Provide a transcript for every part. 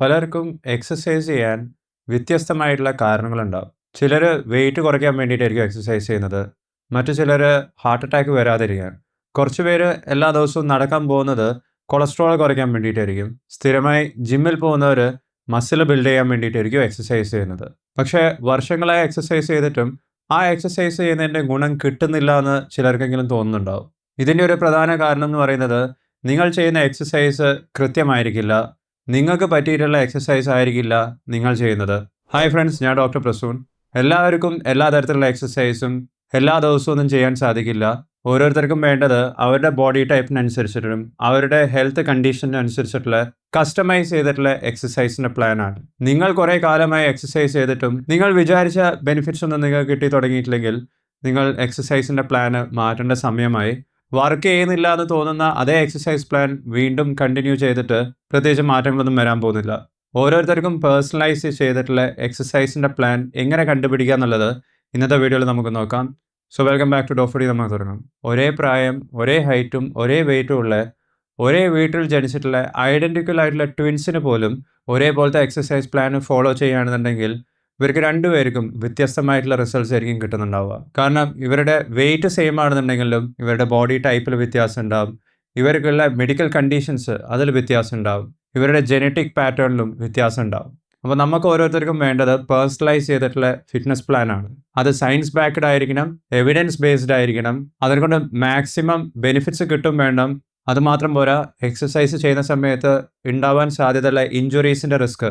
പലർക്കും എക്സസൈസ് ചെയ്യാൻ വ്യത്യസ്തമായിട്ടുള്ള കാരണങ്ങളുണ്ടാവും. ചിലർ വെയിറ്റ് കുറയ്ക്കാൻ വേണ്ടിയിട്ടായിരിക്കും എക്സസൈസ് ചെയ്യുന്നത്. മറ്റു ചിലർ ഹാർട്ട് അറ്റാക്ക് വരാതിരിക്കാൻ. കുറച്ച് പേര് എല്ലാ ദിവസവും നടക്കാൻ പോകുന്നത് കൊളസ്ട്രോൾ കുറയ്ക്കാൻ വേണ്ടിയിട്ടായിരിക്കും. സ്ഥിരമായി ജിമ്മിൽ പോകുന്നവർ മസിൽ ബിൽഡ് ചെയ്യാൻ വേണ്ടിയിട്ടായിരിക്കും എക്സസൈസ് ചെയ്യുന്നത്. പക്ഷേ വർഷങ്ങളായി എക്സസൈസ് ചെയ്തിട്ടും ആ എക്സസൈസ് ചെയ്യുന്നതിന്റെ ഗുണം കിട്ടുന്നില്ല എന്ന് ചിലർക്കെങ്കിലും തോന്നുന്നുണ്ടാവും. ഇതിന്റെ ഒരു പ്രധാന കാരണം എന്ന് പറയുന്നത് നിങ്ങൾ ചെയ്യുന്ന എക്സസൈസ് കൃത്യമായിരിക്കില്ല. നിങ്ങൾക്ക് പറ്റിയിട്ടുള്ള എക്സസൈസ് ആയിരിക്കില്ല നിങ്ങൾ ചെയ്യുന്നത്. ഹായ് ഫ്രണ്ട്സ് ഞാൻ ഡോക്ടർ പ്രസൂൺ. എല്ലാവർക്കും എല്ലാ തരത്തിലുള്ള എക്സസൈസും എല്ലാ ദിവസവും ഒന്നും ചെയ്യാൻ സാധിക്കില്ല. ഓരോരുത്തർക്കും വേണ്ടത് അവരുടെ ബോഡി ടൈപ്പിനനുസരിച്ചിട്ടും അവരുടെ ഹെൽത്ത് കണ്ടീഷനനുസരിച്ചിട്ടുള്ള കസ്റ്റമൈസ് ചെയ്തിട്ടുള്ള എക്സസൈസിന്റെ പ്ലാനാണ് നിങ്ങൾ കുറേ കാലമായി എക്സസൈസ് ചെയ്തിട്ടും നിങ്ങൾ വിചാരിച്ച ബെനിഫിറ്റ്സ് ഒന്നും നിങ്ങൾക്ക് കിട്ടി തുടങ്ങിയിട്ടില്ലെങ്കിൽ നിങ്ങൾ എക്സസൈസിന്റെ പ്ലാന് മാറ്റേണ്ട സമയമായി വർക്ക് ചെയ്യുന്നില്ല എന്ന് തോന്നുന്ന അതേ എക്സസൈസ് പ്ലാൻ വീണ്ടും കണ്ടിന്യൂ ചെയ്തിട്ട് പ്രത്യേകിച്ച് മാറ്റങ്ങളൊന്നും വരാൻ പോകുന്നില്ല. ഓരോരുത്തർക്കും പേഴ്സണലൈസ് ചെയ്തിട്ടുള്ള എക്സസൈസിന്റെ പ്ലാൻ എങ്ങനെ കണ്ടുപിടിക്കുക എന്നുള്ളത് ഇന്നത്തെ വീഡിയോയിൽ നമുക്ക് നോക്കാം. So welcome back to Dofody നമുക്ക് തുടങ്ങാം. ഒരേ പ്രായം ഒരേ ഹൈറ്റും ഒരേ വെയിറ്റും ഉള്ള ഒരേ വീട്ടിൽ ജനിച്ചിട്ടുള്ള ഐഡന്റിക്കൽ ആയിട്ടുള്ള ട്വിൻസിന് പോലും ഒരേപോലത്തെ എക്സസൈസ് പ്ലാൻ ഫോളോ ചെയ്യുകയാണെന്നുണ്ടെങ്കിൽ ഇവർക്ക് രണ്ടുപേർക്കും വ്യത്യസ്തമായിട്ടുള്ള റിസൾട്ട്സ് ആയിരിക്കും കിട്ടുന്നുണ്ടാവുക. കാരണം ഇവരുടെ വെയിറ്റ് സെയിം ആണെന്നുണ്ടെങ്കിലും ഇവരുടെ ബോഡി ടൈപ്പിൽ വ്യത്യാസം ഉണ്ടാവും. ഇവർക്കുള്ള മെഡിക്കൽ കണ്ടീഷൻസ് അതിൽ വ്യത്യാസം ഉണ്ടാവും. ഇവരുടെ ജനറ്റിക് പാറ്റേണിലും വ്യത്യാസം ഉണ്ടാവും. അപ്പോൾ നമുക്ക് ഓരോരുത്തർക്കും വേണ്ടത് പേഴ്സണലൈസ് ചെയ്തിട്ടുള്ള ഫിറ്റ്നസ് പ്ലാനാണ് അത് സയൻസ് ബാക്ക്ഡ് ആയിരിക്കണം എവിഡൻസ് ബേസ്ഡ് ആയിരിക്കണം. അതുകൊണ്ട് മാക്സിമം ബെനിഫിറ്റ്സ് കിട്ടും വേണം. അതുമാത്രം പോരാ എക്സസൈസ് ചെയ്യുന്ന സമയത്ത് ഉണ്ടാവാൻ സാധ്യതയുള്ള ഇഞ്ചുറീസിന്റെ റിസ്ക്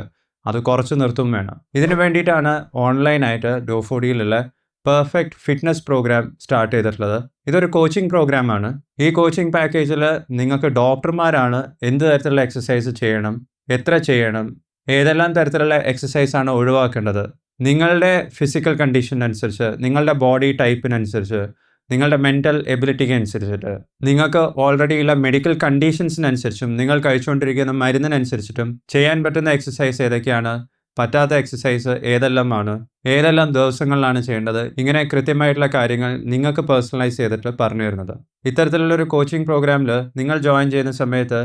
അത് കുറച്ച് നിർത്തും വേണം. ഇതിനു വേണ്ടിയിട്ടാണ് ഓൺലൈനായിട്ട് ഡോഫോഡിയിലുള്ള പെർഫെക്റ്റ് ഫിറ്റ്നസ് പ്രോഗ്രാം സ്റ്റാർട്ട് ചെയ്തിട്ടുള്ളത്. ഇതൊരു കോച്ചിങ് പ്രോഗ്രാമാണ്. ഈ കോച്ചിങ് പാക്കേജിൽ നിങ്ങൾക്ക് ഡോക്ടർമാരാണ് എന്ത് തരത്തിലുള്ള എക്സസൈസ് ചെയ്യണം എത്ര ചെയ്യണം ഏതെല്ലാം തരത്തിലുള്ള എക്സസൈസ് ആണ് ഒഴിവാക്കേണ്ടത് നിങ്ങളുടെ ഫിസിക്കൽ കണ്ടീഷൻ അനുസരിച്ച് നിങ്ങളുടെ ബോഡി ടൈപ്പിനനുസരിച്ച് നിങ്ങളുടെ മെന്റൽ എബിലിറ്റിക്ക് അനുസരിച്ചിട്ട്. നിങ്ങൾക്ക് ഓൾറെഡി ഉള്ള മെഡിക്കൽ കണ്ടീഷൻസിനനുസരിച്ചും നിങ്ങൾ കഴിച്ചുകൊണ്ടിരിക്കുന്ന മരുന്നിനനുസരിച്ചിട്ടും ചെയ്യാൻ പറ്റുന്ന എക്സസൈസ് ഏതൊക്കെയാണ്? പറ്റാത്ത എക്സസൈസ് ഏതെല്ലാമാണ്? ഏതെല്ലാം ദിവസങ്ങളിലാണ് ചെയ്യേണ്ടത്? ഇങ്ങനെ കൃത്യമായിട്ടുള്ള കാര്യങ്ങൾ നിങ്ങൾക്ക് പേഴ്സണലൈസ് ചെയ്തിട്ട് പറഞ്ഞു തരുന്നത്. ഇത്തരത്തിലുള്ള ഒരു കോച്ചിങ് പ്രോഗ്രാമിൽ നിങ്ങൾ ജോയിൻ ചെയ്യുന്ന സമയത്ത്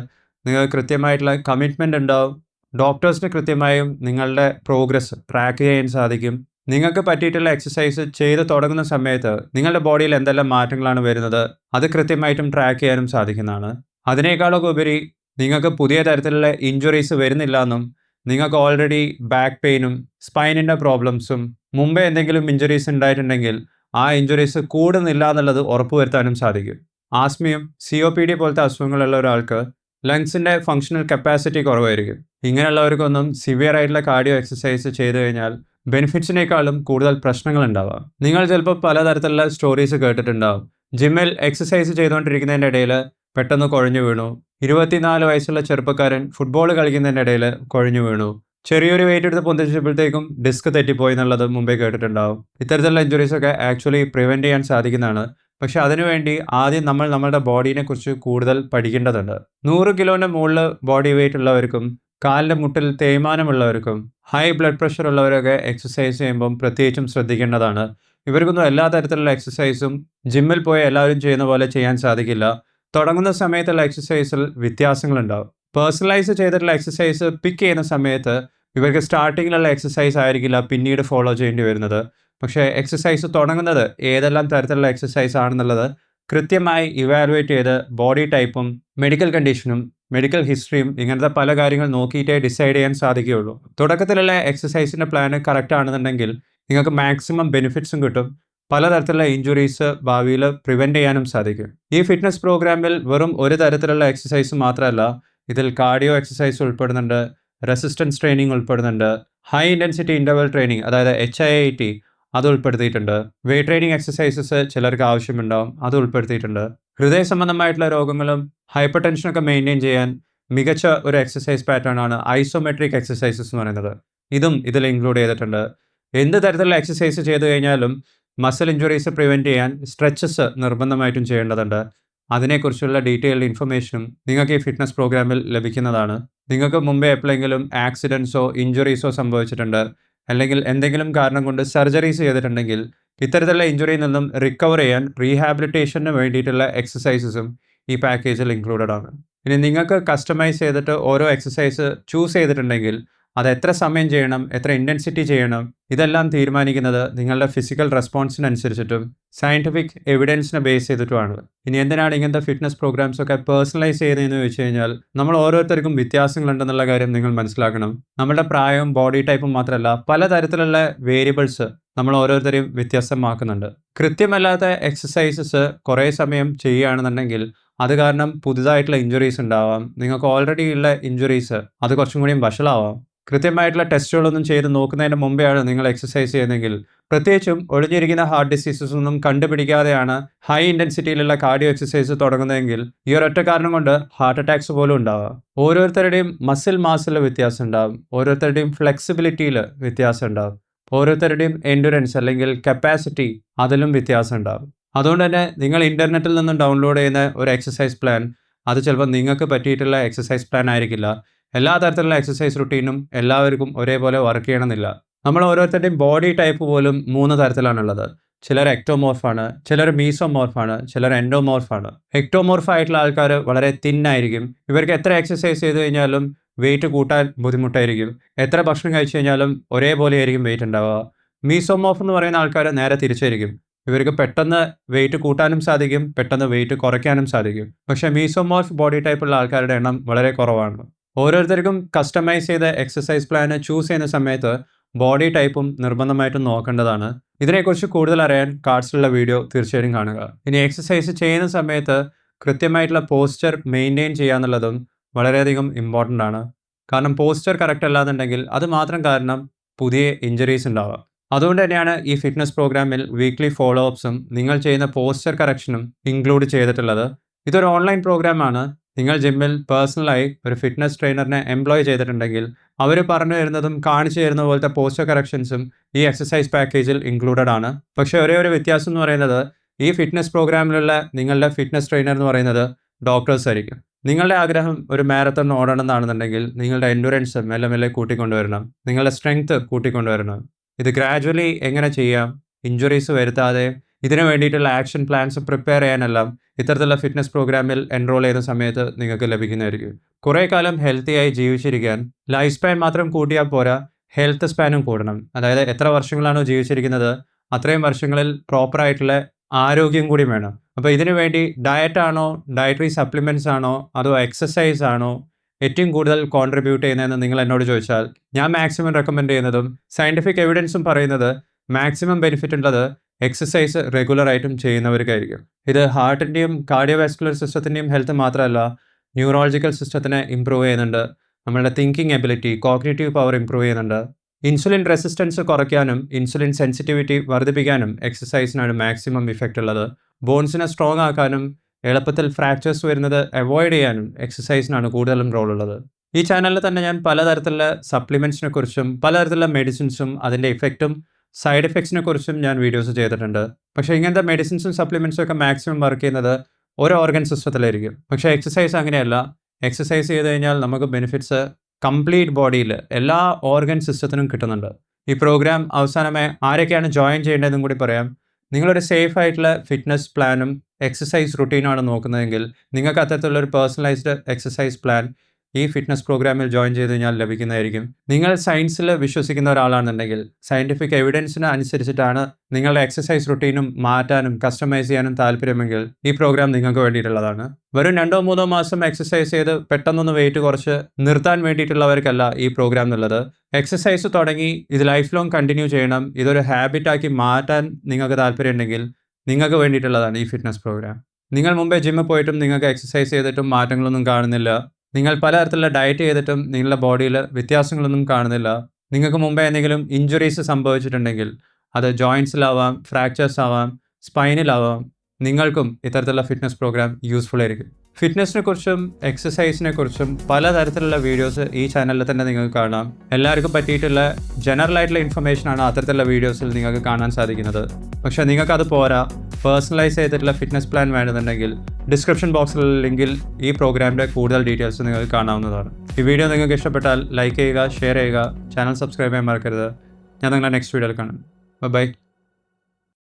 നിങ്ങൾക്ക് കൃത്യമായിട്ടുള്ള കമ്മിറ്റ്മെന്റ് ഉണ്ടാവും. ഡോക്ടേഴ്സിന് കൃത്യമായും നിങ്ങളുടെ പ്രോഗ്രസ് ട്രാക്ക് ചെയ്യാൻ സാധിക്കും. നിങ്ങൾക്ക് പറ്റിയിട്ടുള്ള എക്സസൈസ് ചെയ്ത് തുടങ്ങുന്ന സമയത്ത് നിങ്ങളുടെ ബോഡിയിൽ എന്തെല്ലാം മാറ്റങ്ങളാണ് വരുന്നത്? അത് കൃത്യമായിട്ടും ട്രാക്ക് ചെയ്യാനും സാധിക്കുന്നതാണ്. അതിനേക്കാളൊക്കെ ഉപരി നിങ്ങൾക്ക് പുതിയ തരത്തിലുള്ള ഇഞ്ചുറീസ് വരുന്നില്ല എന്നും നിങ്ങൾക്ക് ഓൾറെഡി ബാക്ക് പെയിനും സ്പൈനിന്റെ പ്രോബ്ലംസും മുമ്പേ എന്തെങ്കിലും ഇഞ്ചുറീസ് ഉണ്ടായിട്ടുണ്ടെങ്കിൽ ആ ഇഞ്ചുറീസ് കൂടുന്നില്ല എന്നുള്ളത് ഉറപ്പുവരുത്താനും സാധിക്കും. ആസ്മിയും സി ഒ പി ഡി പോലത്തെ അസുഖങ്ങളുള്ള ഒരാൾക്ക് ലങ്സിന്റെ ഫങ്ഷണൽ കപ്പാസിറ്റി കുറവായിരിക്കും. ഇങ്ങനെയുള്ളവർക്കൊന്നും സിവിയർ ആയിട്ടുള്ള കാർഡിയോ എക്സസൈസ് ചെയ്തു കഴിഞ്ഞാൽ ബെനിഫിറ്റ്സിനേക്കാളും കൂടുതൽ പ്രശ്നങ്ങൾ ഉണ്ടാവുക നിങ്ങൾ ചിലപ്പോൾ പലതരത്തിലുള്ള സ്റ്റോറീസ് കേട്ടിട്ടുണ്ടാവും. ജിമ്മിൽ എക്സസൈസ് ചെയ്തുകൊണ്ടിരിക്കുന്നതിന്റെ ഇടയിൽ പെട്ടെന്ന് കുഴഞ്ഞു വീണു. ഇരുപത്തിനാല് വയസ്സുള്ള ചെറുപ്പക്കാരൻ ഫുട്ബോൾ കളിക്കുന്നതിന്റെ ഇടയിൽ കുഴഞ്ഞു വീണു. ചെറിയൊരു വെയിറ്റ് എടുത്ത് പൊന്തിച്ചപ്പോഴത്തേക്കും ഡിസ്ക് തെറ്റിപ്പോയി എന്നുള്ളത് മുമ്പേ കേട്ടിട്ടുണ്ടാവും. ഇത്തരത്തിലുള്ള ഇഞ്ചുറീസ് ഒക്കെ ആക്ച്വലി പ്രിവെന്റ് ചെയ്യാൻ സാധിക്കുന്നതാണ്. പക്ഷെ അതിനുവേണ്ടി ആദ്യം നമ്മൾ നമ്മുടെ ബോഡീനെ കുറിച്ച് കൂടുതൽ പഠിക്കേണ്ടതുണ്ട്. നൂറ് കിലോന്റെ മുകളിൽ ബോഡി വെയിറ്റ് ഉള്ളവർക്കും കാലിന്റെ മുട്ടിൽ തേയ്മാനമുള്ളവർക്കും ഹൈ ബ്ലഡ് പ്രഷർ ഉള്ളവരൊക്കെ എക്സസൈസ് ചെയ്യുമ്പം പ്രത്യേകിച്ചും ശ്രദ്ധിക്കേണ്ടതാണ്. ഇവർക്കൊന്നും എല്ലാ തരത്തിലുള്ള എക്സസൈസും ജിമ്മിൽ പോയി എല്ലാവരും ചെയ്യുന്ന പോലെ ചെയ്യാൻ സാധിക്കില്ല. തുടങ്ങുന്ന സമയത്തുള്ള എക്സസൈസിൽ വ്യത്യാസങ്ങളുണ്ടാവും. പേഴ്സണലൈസ് ചെയ്തിട്ടുള്ള എക്സസൈസ് പിക്ക് ചെയ്യുന്ന സമയത്ത് ഇവർക്ക് സ്റ്റാർട്ടിങ്ങിലുള്ള എക്സസൈസ് ആയിരിക്കില്ല പിന്നീട് ഫോളോ ചെയ്യേണ്ടി വരുന്നത്. പക്ഷേ എക്സസൈസ് തുടങ്ങുന്നത് ഏതെല്ലാം തരത്തിലുള്ള എക്സസൈസ് ആണെന്നുള്ളത് കൃത്യമായി ഇവാലുവേറ്റ് ചെയ്ത് ബോഡി ടൈപ്പും മെഡിക്കൽ കണ്ടീഷനും മെഡിക്കൽ ഹിസ്റ്ററിയും ഇങ്ങനത്തെ പല കാര്യങ്ങൾ നോക്കിയിട്ടേ ഡിസൈഡ് ചെയ്യാൻ സാധിക്കുകയുള്ളൂ. തുടക്കത്തിലുള്ള എക്സസൈസിന്റെ പ്ലാൻ കറക്റ്റ് ആണെന്നുണ്ടെങ്കിൽ നിങ്ങൾക്ക് മാക്സിമം ബെനിഫിറ്റ്സും കിട്ടും. പലതരത്തിലുള്ള ഇഞ്ചുറീസ് ഭാവിയിൽ പ്രിവെന്റ് ചെയ്യാനും സാധിക്കും. ഈ ഫിറ്റ്നസ് പ്രോഗ്രാമിൽ വെറും ഒരു തരത്തിലുള്ള എക്സസൈസ് മാത്രമല്ല ഇതിൽ കാർഡിയോ എക്സസൈസ് ഉൾപ്പെടുന്നുണ്ട് റെസിസ്റ്റൻസ് ട്രെയിനിങ് ഉൾപ്പെടുന്നുണ്ട് ഹൈ ഇന്റൻസിറ്റി ഇന്റർവൽ ട്രെയിനിങ് അതായത് എച്ച് ഐ ഐ ടി അത് ഉൾപ്പെടുത്തിയിട്ടുണ്ട്. വെയിറ്റ് ട്രെയിനിങ് എക്സസൈസസ് ചിലർക്ക് ആവശ്യമുണ്ടാവും. അത് ഉൾപ്പെടുത്തിയിട്ടുണ്ട്. ഹൃദയ സംബന്ധമായിട്ടുള്ള രോഗങ്ങളും ഹൈപ്പർ ടെൻഷനൊക്കെ മെയിന്റെയിൻ ചെയ്യാൻ മികച്ച ഒരു എക്സസൈസ് പാറ്റേൺ ആണ് ഐസോമെട്രിക് എക്സസൈസസ് എന്ന് പറയുന്നത്. ഇതും ഇതിൽ ഇൻക്ലൂഡ് ചെയ്തിട്ടുണ്ട്. എന്ത് തരത്തിലുള്ള എക്സസൈസ് ചെയ്തു കഴിഞ്ഞാലും മസിൽ ഇഞ്ചുറീസ് പ്രിവെന്റ് ചെയ്യാൻ സ്ട്രെച്ചസ് നിർബന്ധമായിട്ടും ചെയ്യേണ്ടതുണ്ട്. അതിനെക്കുറിച്ചുള്ള ഡീറ്റെയിൽഡ് ഇൻഫർമേഷനും നിങ്ങൾക്ക് ഈ ഫിറ്റ്നസ് പ്രോഗ്രാമിൽ ലഭിക്കുന്നതാണ്. നിങ്ങൾക്ക് മുമ്പേ എപ്പോഴെങ്കിലും ആക്സിഡൻസോ ഇഞ്ചുറീസോ സംഭവിച്ചിട്ടുണ്ട്. അല്ലെങ്കിൽ എന്തെങ്കിലും കാരണം കൊണ്ട് സർജറീസ് ചെയ്തിട്ടുണ്ടെങ്കിൽ ഇത്തരത്തിലുള്ള ഇഞ്ചുറിയിൽ നിന്നും റിക്കവർ ചെയ്യാൻ റീഹാബിലിറ്റേഷന് വേണ്ടിയിട്ടുള്ള എക്സസൈസസും ഈ പാക്കേജിൽ ഇൻക്ലൂഡഡ് ആണ്. ഇനി നിങ്ങൾക്ക് കസ്റ്റമൈസ് ചെയ്തിട്ട് ഓരോ എക്സസൈസ് ചൂസ് ചെയ്തിട്ടുണ്ടെങ്കിൽ അത് എത്ര സമയം ചെയ്യണം എത്ര ഇന്റൻസിറ്റി ചെയ്യണം ഇതെല്ലാം തീരുമാനിക്കുന്നത് നിങ്ങളുടെ ഫിസിക്കൽ റെസ്പോൺസിനനുസരിച്ചിട്ടും സയന്റിഫിക് എവിഡൻസിനെ ബേസ് ചെയ്തിട്ടുമാണ്. ഇനി എന്തിനാണ് ഇങ്ങനത്തെ ഫിറ്റ്നസ് പ്രോഗ്രാംസ് ഒക്കെ പേഴ്സണലൈസ് ചെയ്യുന്നതെന്ന് ചോദിച്ചു കഴിഞ്ഞാൽ നമ്മൾ ഓരോരുത്തർക്കും വ്യത്യാസങ്ങളുണ്ടെന്നുള്ള കാര്യം നിങ്ങൾ മനസ്സിലാക്കണം. നമ്മുടെ പ്രായവും ബോഡി ടൈപ്പും മാത്രമല്ല പലതരത്തിലുള്ള വേരിയബിൾസ് നമ്മൾ ഓരോരുത്തരെയും വ്യത്യസ്തമാക്കുന്നുണ്ട്. കൃത്യമല്ലാത്ത എക്സസൈസസ് കുറേ സമയം ചെയ്യുകയാണെന്നുണ്ടെങ്കിൽ അത് കാരണം പുതുതായിട്ടുള്ള ഇഞ്ചുറീസ് ഉണ്ടാവാം. നിങ്ങൾക്ക് ഓൾറെഡി ഉള്ള ഇഞ്ചുറീസ് അത് കുറച്ചും കൂടിയും വഷളാവാം. കൃത്യമായിട്ടുള്ള ടെസ്റ്റുകളൊന്നും ചെയ്ത് നോക്കുന്നതിന് മുമ്പെയാണ് നിങ്ങൾ എക്സസൈസ് ചെയ്യുന്നതെങ്കിൽ പ്രത്യേകിച്ചും ഒഴിഞ്ഞിരിക്കുന്ന ഹാർട്ട് ഡിസീസസ് ഒന്നും കണ്ടുപിടിക്കാതെയാണ് ഹൈ ഇന്റൻസിറ്റിയിലുള്ള കാർഡിയോ എക്സസൈസ് തുടങ്ങുന്നതെങ്കിൽ ഈ ഒരൊറ്റ കാരണം കൊണ്ട് ഹാർട്ട് അറ്റാക്സ് പോലും ഉണ്ടാവുക ഓരോരുത്തരുടെയും മസിൽ മാസിൽ വ്യത്യാസം ഉണ്ടാവും. ഓരോരുത്തരുടെയും ഫ്ലെക്സിബിലിറ്റിയിൽ വ്യത്യാസം ഉണ്ടാവും. ഓരോരുത്തരുടെയും എൻഡുറൻസ് അല്ലെങ്കിൽ കപ്പാസിറ്റി അതിലും വ്യത്യാസം ഉണ്ടാവും. അതുകൊണ്ട് തന്നെ നിങ്ങൾ ഇന്റർനെറ്റിൽ നിന്നും ഡൗൺലോഡ് ചെയ്യുന്ന ഒരു എക്സസൈസ് പ്ലാൻ അത് ചിലപ്പോൾ നിങ്ങൾക്ക് പറ്റിയിട്ടുള്ള എക്സസൈസ് പ്ലാൻ ആയിരിക്കില്ല. എല്ലാ തരത്തിലുള്ള എക്സസൈസ് റുട്ടീനും എല്ലാവർക്കും ഒരേപോലെ വർക്ക് ചെയ്യണമെന്നില്ല. നമ്മൾ ഓരോരുത്തരുടെയും ബോഡി ടൈപ്പ് പോലും മൂന്ന് തരത്തിലാണുള്ളത്. ചിലർ എക്ടോമോർഫാണ് ചിലർ മീസോമോർഫാണ് ചിലർ എൻഡോമോർഫാണ് എക്ടോമോർഫ് ആയിട്ടുള്ള ആൾക്കാർ വളരെ തിന്നായിരിക്കും ഇവർക്ക് എത്ര എക്സസൈസ് ചെയ്ത് കഴിഞ്ഞാലും വെയിറ്റ് കൂട്ടാൻ ബുദ്ധിമുട്ടായിരിക്കും. എത്ര ഭക്ഷണം കഴിച്ചു കഴിഞ്ഞാലും ഒരേപോലെ ആയിരിക്കും വെയിറ്റ് ഉണ്ടാവുക. മീസോമോർഫ് എന്ന് പറയുന്ന ആൾക്കാർ നേരെ തിരിച്ചായിരിക്കും. ഇവർക്ക് പെട്ടെന്ന് വെയിറ്റ് കൂട്ടാനും സാധിക്കും പെട്ടെന്ന് വെയിറ്റ് കുറയ്ക്കാനും സാധിക്കും. പക്ഷേ മീസോമോർഫ് ബോഡി ടൈപ്പുള്ള ആൾക്കാരുടെ എണ്ണം വളരെ കുറവാണ്. ഓരോരുത്തർക്കും കസ്റ്റമൈസ് ചെയ്ത എക്സസൈസ് പ്ലാന് ചൂസ് ചെയ്യുന്ന സമയത്ത് ബോഡി ടൈപ്പും നിർബന്ധമായിട്ടും നോക്കേണ്ടതാണ്. ഇതിനെക്കുറിച്ച് കൂടുതൽ അറിയാൻ കാർഡ്സിലുള്ള വീഡിയോ തീർച്ചയായും കാണുക. ഇനി എക്സസൈസ് ചെയ്യുന്ന സമയത്ത് കൃത്യമായിട്ടുള്ള പോസ്ചർ മെയിന്റെയിൻ ചെയ്യുക എന്നുള്ളതും വളരെയധികം ഇമ്പോർട്ടന്റ് ആണ്. കാരണം പോസ്ചർ കറക്റ്റ് അല്ലാന്നുണ്ടെങ്കിൽ അത് മാത്രം കാരണം പുതിയ ഇഞ്ചറീസ് ഉണ്ടാവുക അതുകൊണ്ട് തന്നെയാണ് ഈ ഫിറ്റ്നസ് പ്രോഗ്രാമിൽ വീക്ക്ലി ഫോളോ അപ്സും നിങ്ങൾ ചെയ്യുന്ന പോസ്ചർ കറക്ഷനും ഇൻക്ലൂഡ് ചെയ്തിട്ടുള്ളത്. ഇതൊരു ഓൺലൈൻ പ്രോഗ്രാമാണ് നിങ്ങൾ ജിമ്മിൽ പേഴ്സണലായി ഒരു ഫിറ്റ്നസ് ട്രെയിനറിനെ എംപ്ലോയ് ചെയ്തിട്ടുണ്ടെങ്കിൽ അവർ പറഞ്ഞു തരുന്നതും കാണിച്ചു തരുന്ന പോലത്തെ പോസ്റ്റർ കറക്ഷൻസും ഈ എക്സസൈസ് പാക്കേജിൽ ഇൻക്ലൂഡഡ് ആണ്. പക്ഷേ ഒരേ ഒരു വ്യത്യാസം എന്ന് പറയുന്നത് ഈ ഫിറ്റ്നസ് പ്രോഗ്രാമിലുള്ള നിങ്ങളുടെ ഫിറ്റ്നസ് ട്രെയിനർ എന്ന് പറയുന്നത് ഡോക്ടേഴ്സ് ആയിരിക്കും. നിങ്ങളുടെ ആഗ്രഹം ഒരു മാരത്തൺ ഓടണം എന്നാണെന്നുണ്ടെങ്കിൽ നിങ്ങളുടെ എൻഡുറൻസ് മെല്ലെ മെല്ലെ കൂട്ടിക്കൊണ്ടുവരണം. നിങ്ങളുടെ സ്ട്രെങ്ത് കൂട്ടിക്കൊണ്ടുവരണം. ഇത് ഗ്രാജുവലി എങ്ങനെ ചെയ്യാം? ഇഞ്ചുറീസ് വരുത്താതെ ഇതിനു വേണ്ടിയിട്ടുള്ള ആക്ഷൻ പ്ലാൻസ് പ്രിപ്പയർ ചെയ്യാനെല്ലാം ഇത്തരത്തിലുള്ള ഫിറ്റ്നസ് പ്രോഗ്രാമിൽ എൻറോൾ ചെയ്യുന്ന സമയത്ത് നിങ്ങൾക്ക് ലഭിക്കുന്നതായിരിക്കും. കുറേ കാലം ഹെൽത്തിയായി ജീവിച്ചിരിക്കാൻ ലൈഫ് സ്പാൻ മാത്രം കൂട്ടിയാൽ പോരാ ഹെൽത്ത് സ്പാനും കൂടണം. അതായത് എത്ര വർഷങ്ങളാണോ ജീവിച്ചിരിക്കുന്നത് അത്രയും വർഷങ്ങളിൽ പ്രോപ്പറായിട്ടുള്ള ആരോഗ്യം കൂടി വേണം. അപ്പോൾ ഇതിനു വേണ്ടി ഡയറ്റാണോ ഡയറ്ററി സപ്ലിമെന്റ്സ് ആണോ അതോ എക്സസൈസ് ആണോ ഏറ്റവും കൂടുതൽ കോൺട്രിബ്യൂട്ട് ചെയ്യുന്നതെന്ന് നിങ്ങൾ എന്നോട് ചോദിച്ചാൽ ഞാൻ മാക്സിമം റെക്കമെൻഡ് ചെയ്യുന്നതും സയന്റിഫിക് എവിഡൻസും പറയുന്നത് മാക്സിമം ബെനിഫിറ്റ് ഉള്ളത് എക്സസൈസ് റെഗുലറായിട്ടും ചെയ്യുന്നവർക്കായിരിക്കും. ഇത് ഹാർട്ടിന്റെയും കാർഡിയോവാസ്കുലർ സിസ്റ്റത്തിന്റെയും ഹെൽത്ത് മാത്രമല്ല ന്യൂറോളജിക്കൽ സിസ്റ്റത്തിനെ ഇമ്പ്രൂവ് ചെയ്യുന്നുണ്ട്. നമ്മളുടെ thinking ability cognitive power improve ചെയ്യുന്നുണ്ട്. ഇൻസുലിൻ റെസിസ്റ്റൻസ് കുറയ്ക്കാനും ഇൻസുലിൻ സെൻസിറ്റിവിറ്റി വർദ്ധിപ്പിക്കാനും എക്സസൈസിനാണ് മാക്സിമം ഇഫക്റ്റ് ഉള്ളത്. ബോൺസിനെ സ്ട്രോങ് ആക്കാനും എളുപ്പത്തിൽ ഫ്രാക്ചേഴ്സ് വരുന്നത് അവോയ്ഡ് ചെയ്യാനും എക്സസൈസിനാണ് കൂടുതലും റോൾ ഉള്ളത്. ഈ ചാനലിൽ തന്നെ ഞാൻ പലതരത്തിലുള്ള സപ്ലിമെന്റ്സിനെ കുറിച്ചും പലതരത്തിലുള്ള മെഡിസിൻസും അതിന്റെ ഇഫക്റ്റും സൈഡ് എഫക്ട്സിനെ കുറിച്ചും ഞാൻ വീഡിയോസ് ചെയ്തിട്ടുണ്ട്. പക്ഷേ ഇങ്ങനത്തെ മെഡിസിൻസും സപ്ലിമെൻസും ഒക്കെ മാക്സിമം വർക്ക് ചെയ്യുന്നത് ഒരു ഓർഗൻ സിസ്റ്റത്തിലായിരിക്കും പക്ഷേ എക്സസൈസ് അങ്ങനെയല്ല. എക്സസൈസ് ചെയ്ത് കഴിഞ്ഞാൽ നമുക്ക് ബെനിഫിറ്റ്സ് കംപ്ലീറ്റ് ബോഡിയിൽ എല്ലാ ഓർഗൻ സിസ്റ്റത്തിനും കിട്ടുന്നുണ്ട്. ഈ പ്രോഗ്രാം അവസാനമായി ആരൊക്കെയാണ് ജോയിൻ ചെയ്യേണ്ടതെന്നും കൂടി പറയാം. നിങ്ങളൊരു സേഫ് ആയിട്ടുള്ള ഫിറ്റ്നസ് പ്ലാനും എക്സസൈസ് റുട്ടീനുമാണ് നോക്കുന്നതെങ്കിൽ നിങ്ങൾക്ക് അത്തരത്തിലുള്ള ഒരു പേഴ്സണലൈസ്ഡ് എക്സസൈസ് പ്ലാൻ ഈ ഫിറ്റ്നസ് പ്രോഗ്രാമിൽ ജോയിൻ ചെയ്ത് കഴിഞ്ഞാൽ ലഭിക്കുന്നതായിരിക്കും. നിങ്ങൾ സയൻസിൽ വിശ്വസിക്കുന്ന ഒരാളാണെന്നുണ്ടെങ്കിൽ സയന്റിഫിക് എവിഡൻസിന് അനുസരിച്ചിട്ടാണ് നിങ്ങളുടെ എക്സസൈസ് റുട്ടീനും മാറ്റാനും കസ്റ്റമൈസ് ചെയ്യാനും താല്പര്യമെങ്കിൽ ഈ പ്രോഗ്രാം നിങ്ങൾക്ക് വേണ്ടിയിട്ടുള്ളതാണ്. വെറും രണ്ടോ മൂന്നോ മാസം എക്സസൈസ് ചെയ്ത് പെട്ടെന്നൊന്ന് വെയിറ്റ് കുറച്ച് നിർത്താൻ വേണ്ടിയിട്ടുള്ളവർക്കല്ല ഈ പ്രോഗ്രാം എന്നുള്ളത് എക്സസൈസ് തുടങ്ങി ഇത് ലൈഫ് ലോങ് കണ്ടിന്യൂ ചെയ്യണം. ഇതൊരു ഹാബിറ്റാക്കി മാറ്റാൻ നിങ്ങൾക്ക് താല്പര്യമുണ്ടെങ്കിൽ നിങ്ങൾക്ക് വേണ്ടിയിട്ടുള്ളതാണ് ഈ ഫിറ്റ്നസ് പ്രോഗ്രാം നിങ്ങൾ മുമ്പേ ജിമ്മിൽ പോയിട്ടും നിങ്ങൾക്ക് എക്സസൈസ് ചെയ്തിട്ടും മാറ്റങ്ങളൊന്നും കാണുന്നില്ല. നിങ്ങൾ പലതരത്തിലുള്ള ഡയറ്റ് ചെയ്തിട്ടും നിങ്ങളുടെ ബോഡിയിൽ വ്യത്യാസങ്ങളൊന്നും കാണുന്നില്ല. നിങ്ങൾക്ക് മുമ്പേ എന്തെങ്കിലും ഇഞ്ചുറീസ് സംഭവിച്ചിട്ടുണ്ടെങ്കിൽ അത് ജോയിൻസിലാവാം ഫ്രാക്ചേഴ്സ് ആവാം സ്പൈനിലാവാം നിങ്ങൾക്കും ഇത്തരത്തിലുള്ള ഫിറ്റ്നസ് പ്രോഗ്രാം യൂസ്ഫുൾ ആയിരിക്കും. ഫിറ്റ്നസിനെ കുറിച്ചും എക്സസൈസിനെ കുറിച്ചും പലതരത്തിലുള്ള വീഡിയോസ് ഈ ചാനലിൽ തന്നെ നിങ്ങൾക്ക് കാണാം. എല്ലാവർക്കും പറ്റിയിട്ടുള്ള ജനറൽ ആയിട്ടുള്ള ഇൻഫർമേഷൻ ആണ് അത്തരത്തിലുള്ള വീഡിയോസിൽ നിങ്ങൾക്ക് കാണാൻ സാധിക്കുന്നത്. പക്ഷേ നിങ്ങൾക്ക് അത് പോരാ. പേഴ്സണലൈസ് ചെയ്തിട്ടുള്ള ഫിറ്റ്നസ് പ്ലാൻ വേണമെന്നുണ്ടെങ്കിൽ ഡിസ്ക്രിപ്ഷൻ ബോക്സിലുള്ള ലിങ്കിൽ ഈ പ്രോഗ്രാമിന്റെ കൂടുതൽ ഡീറ്റെയിൽസ് നിങ്ങൾക്ക് കാണാവുന്നതാണ്. ഈ വീഡിയോ നിങ്ങൾക്ക് ഇഷ്ടപ്പെട്ടാൽ ലൈക്ക് ചെയ്യുക ഷെയർ ചെയ്യുക ചാനൽ സബ്സ്ക്രൈബ് ചെയ്യാൻ മറക്കരുത്. ഞാൻ നിങ്ങളെ നെക്സ്റ്റ് വീഡിയോയിൽ കാണാം. ബൈ